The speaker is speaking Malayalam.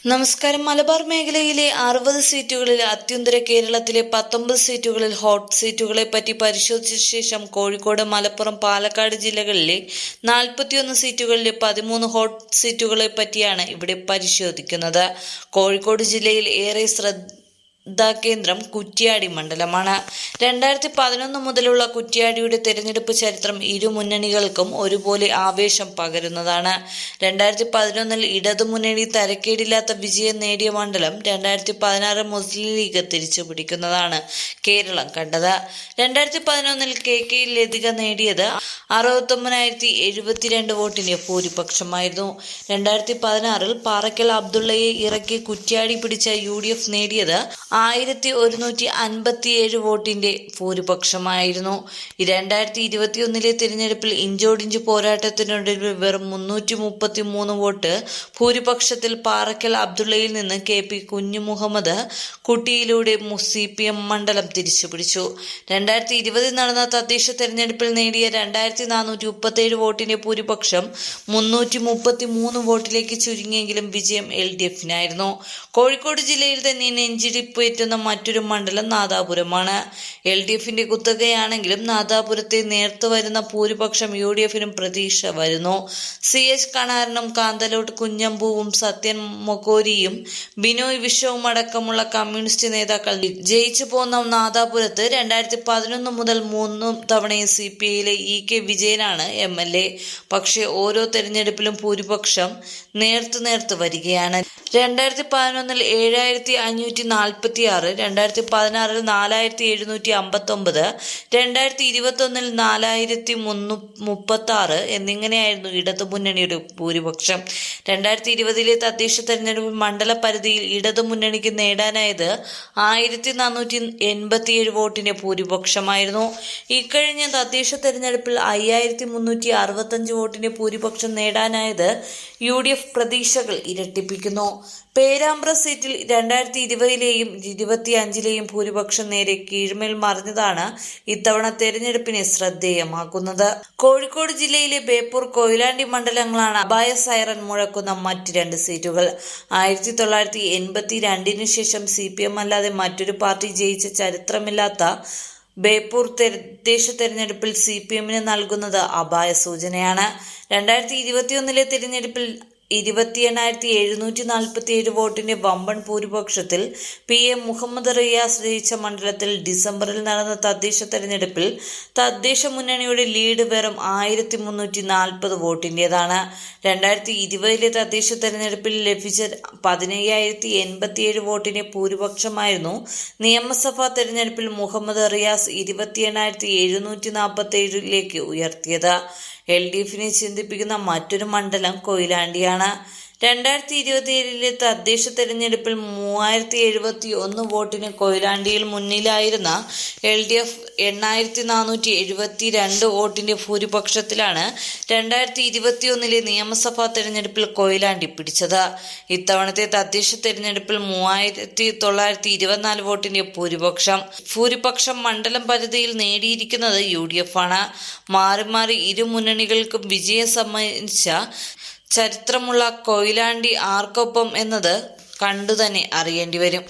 നമസ്കാരം. മലബാർ മേഖലയിലെ അറുപത് സീറ്റുകളിൽ അത്യുന്തര കേരളത്തിലെ പത്തൊമ്പത് സീറ്റുകളിൽ ഹോട്ട് സീറ്റുകളെ പറ്റി പരിശോധിച്ച ശേഷം കോഴിക്കോട് മലപ്പുറം പാലക്കാട് ജില്ലകളിലെ നാൽപ്പത്തിയൊന്ന് സീറ്റുകളിലെ പതിമൂന്ന് ഹോട്ട് സീറ്റുകളെ പറ്റിയാണ് ഇവിടെ പരിശോധിക്കുന്നത്. കോഴിക്കോട് ജില്ലയിൽ ഏറെ ശ്രദ്ധ കേന്ദ്രം കുറ്റ്യാടി മണ്ഡലമാണ്. രണ്ടായിരത്തി പതിനൊന്ന് മുതലുള്ള കുറ്റ്യാടിയുടെ തെരഞ്ഞെടുപ്പ് ചരിത്രം ഇരു മുന്നണികൾക്കും ഒരുപോലെ ആവേശം പകരുന്നതാണ്. രണ്ടായിരത്തി പതിനൊന്നിൽ ഇടതുമുന്നണി തരക്കേടില്ലാത്ത വിജയം നേടിയ മണ്ഡലം രണ്ടായിരത്തി പതിനാറ് മുസ്ലിം ലീഗ് തിരിച്ചു പിടിക്കുന്നതാണ് കേരളം കണ്ടത്. രണ്ടായിരത്തി പതിനൊന്നിൽ കെ കെ ലതിക നേടിയത് അറുപത്തൊമ്പതിനായിരത്തി എഴുപത്തിരണ്ട് വോട്ടിന്റെ ഭൂരിപക്ഷമായിരുന്നു. രണ്ടായിരത്തി പതിനാറിൽ പാറക്കൽ അബ്ദുള്ളയെ ഇറക്കി കുറ്റ്യാടി പിടിച്ച യു ഡി എഫ് നേടിയത് ആയിരത്തി ഒരുന്നൂറ്റി അൻപത്തിയേഴ് വോട്ടിന്റെ ഭൂരിപക്ഷമായിരുന്നു. രണ്ടായിരത്തി ഇരുപത്തിയൊന്നിലെ തിരഞ്ഞെടുപ്പിൽ ഇഞ്ചോടിഞ്ച് പോരാട്ടത്തിനൊടുവിൽ വെറും മുന്നൂറ്റി മുപ്പത്തി മൂന്ന് വോട്ട് ഭൂരിപക്ഷത്തിൽ പാറക്കൽ അബ്ദുള്ളയിൽ നിന്ന് കെ പി കുഞ്ഞുമുഹമ്മദ് കുട്ടിയിലൂടെ സി പി എം മണ്ഡലം തിരിച്ചുപിടിച്ചു. രണ്ടായിരത്തി ഇരുപതിൽ നടന്ന തദ്ദേശ തെരഞ്ഞെടുപ്പിൽ നേടിയ രണ്ടായിരത്തി നാനൂറ്റി മുപ്പത്തേഴ് വോട്ടിന്റെ ഭൂരിപക്ഷം മുന്നൂറ്റി മുപ്പത്തി മൂന്ന് വോട്ടിലേക്ക് ചുരുങ്ങിയെങ്കിലും വിജയം എൽ ഡി എഫിനായിരുന്നു. കോഴിക്കോട് ജില്ലയിൽ തന്നെ നെഞ്ചിടിപ്പേറ്റുന്ന മറ്റൊരു മണ്ഡലം നാദാപുരമാണ്. എൽ ഡി എഫിന്റെ കുത്തകയാണെങ്കിലും നാദാപുരത്തെ നേർത്തു വരുന്ന ഭൂരിപക്ഷം യു ഡി എഫിനും പ്രതീക്ഷ വരുന്നു. സി എച്ച് കണാരനും കാന്തലോട്ട് കുഞ്ഞമ്പൂവും സത്യൻ മൊക്കോരിയും ബിനോയ് വിശ്വവും അടക്കമുള്ള കമ്മ്യൂണിസ്റ്റ് നേതാക്കൾ ജയിച്ചു പോന്ന നാദാപുരത്ത് രണ്ടായിരത്തി പതിനൊന്ന് മുതൽ മൂന്ന് തവണയും സി പി ഐയിലെ ഇ കെ വിജയനാണ് എം എൽ എ. പക്ഷേ ഓരോ തെരഞ്ഞെടുപ്പിലും ഭൂരിപക്ഷം നേർത്തു നേർത്ത് വരികയാണ്. രണ്ടായിരത്തി പതിനൊന്നിൽ ഏഴായിരത്തി അഞ്ഞൂറ്റി നാൽപ്പത്തി ആറ് രണ്ടായിരത്തി പതിനാറിൽ നാലായിരത്തി എഴുന്നൂറ്റി അമ്പത്തൊമ്പത് രണ്ടായിരത്തി ഇരുപത്തൊന്നിൽ നാലായിരത്തി മുന്നൂ മുപ്പത്തി ആറ് എന്നിങ്ങനെയായിരുന്നു ഇടതു മുന്നണിയുടെ ഭൂരിപക്ഷം. രണ്ടായിരത്തി ഇരുപതിലെ തദ്ദേശ തെരഞ്ഞെടുപ്പ് മണ്ഡല പരിധിയിൽ ഇടതു മുന്നണിക്ക് നേടാനായത് ആയിരത്തി നാനൂറ്റി എൺപത്തിയേഴ് വോട്ടിന്റെ ഭൂരിപക്ഷമായിരുന്നു. ഇക്കഴിഞ്ഞ തദ്ദേശ തെരഞ്ഞെടുപ്പിൽ അയ്യായിരത്തി മുന്നൂറ്റി അറുപത്തഞ്ച് വോട്ടിന്റെ ഭൂരിപക്ഷം നേടാനായത് യു ഡി എഫ് പ്രതീക്ഷകൾ ഇരട്ടിപ്പിക്കുന്നു. പേരാമ്പ്ര സീറ്റിൽ രണ്ടായിരത്തി ഇരുപതിലെയും ഇരുപത്തി അഞ്ചിലെയും ഭൂരിപക്ഷം നേരെ കീഴ്മേൽ മറിഞ്ഞതാണ് ഇത്തവണ തെരഞ്ഞെടുപ്പിനെ ശ്രദ്ധേയമാക്കുന്നത്. കോഴിക്കോട് ജില്ലയിലെ ബേപ്പൂർ കൊയിലാണ്ടി മണ്ഡലങ്ങളാണ് അപായ സൈറൻ മുഴക്കുന്ന മറ്റ് രണ്ട് സീറ്റുകൾ. ആയിരത്തി തൊള്ളായിരത്തി എൺപത്തി രണ്ടിനു ശേഷം സി പി എം അല്ലാതെ മറ്റൊരു പാർട്ടി ജയിച്ച ചരിത്രമില്ലാത്ത ബേപ്പൂർ തദ്ദേശ തെരഞ്ഞെടുപ്പിൽ സി പി എമ്മിന് നൽകുന്നത് അപായ സൂചനയാണ്. രണ്ടായിരത്തി ഇരുപത്തിയൊന്നിലെ തിരഞ്ഞെടുപ്പിൽ ഇരുപത്തി എണ്ണായിരത്തി എഴുന്നൂറ്റി നാൽപ്പത്തി ഏഴ് വോട്ടിന്റെ വമ്പൻ ഭൂരിപക്ഷത്തിൽ പി എം മുഹമ്മദ് റിയാസ് ജയിച്ച മണ്ഡലത്തിൽ ഡിസംബറിൽ നടന്ന തദ്ദേശ തെരഞ്ഞെടുപ്പിൽ തദ്ദേശ മുന്നണിയുടെ ലീഡ് വെറും ആയിരത്തി മുന്നൂറ്റി നാൽപ്പത് വോട്ടിന്റേതാണ് രണ്ടായിരത്തി ഇരുപതിലെ തദ്ദേശ തെരഞ്ഞെടുപ്പിൽ ലഭിച്ച പതിനയ്യായിരത്തി എൺപത്തിയേഴ് വോട്ടിന്റെ ഭൂരിപക്ഷമായിരുന്നു. നിയമസഭാ തെരഞ്ഞെടുപ്പിൽ മുഹമ്മദ് റിയാസ് ഇരുപത്തി എണ്ണായിരത്തി എഴുന്നൂറ്റി നാൽപ്പത്തി ഏഴിലേക്ക് ഉയർത്തിയത്. എൽ ഡി എഫിനെ ചിന്തിപ്പിക്കുന്ന മറ്റൊരു മണ്ഡലം കൊയിലാണ്ടിയാണ്. രണ്ടായിരത്തി ഇരുപത്തിയേഴിലെ തദ്ദേശ തെരഞ്ഞെടുപ്പിൽ മൂവായിരത്തി എഴുപത്തി ഒന്ന് വോട്ടിന് കൊയിലാണ്ടിയിൽ മുന്നിലായിരുന്ന എൽ ഡി എഫ് എണ്ണായിരത്തി നാനൂറ്റി എഴുപത്തി രണ്ട് വോട്ടിന്റെ ഭൂരിപക്ഷത്തിലാണ് രണ്ടായിരത്തി ഇരുപത്തിയൊന്നിലെ നിയമസഭാ തെരഞ്ഞെടുപ്പിൽ കൊയിലാണ്ടി പിടിച്ചത്. ഇത്തവണത്തെ തദ്ദേശ തെരഞ്ഞെടുപ്പിൽ മൂവായിരത്തി തൊള്ളായിരത്തി ഇരുപത്തിനാല് വോട്ടിന്റെ ഭൂരിപക്ഷം. ഭൂരിപക്ഷം മണ്ഡലം പരിധിയിൽ നേടിയിരിക്കുന്നത് യു ഡി എഫ് ആണ്. മാറി മാറി ഇരു മുന്നണികൾക്കും വിജയം സമ്മാനിച്ച ചരിത്രമുള്ള കൊയിലാണ്ടി ആർക്കൊപ്പം എന്നത് കണ്ടുതന്നെ അറിയേണ്ടി വരും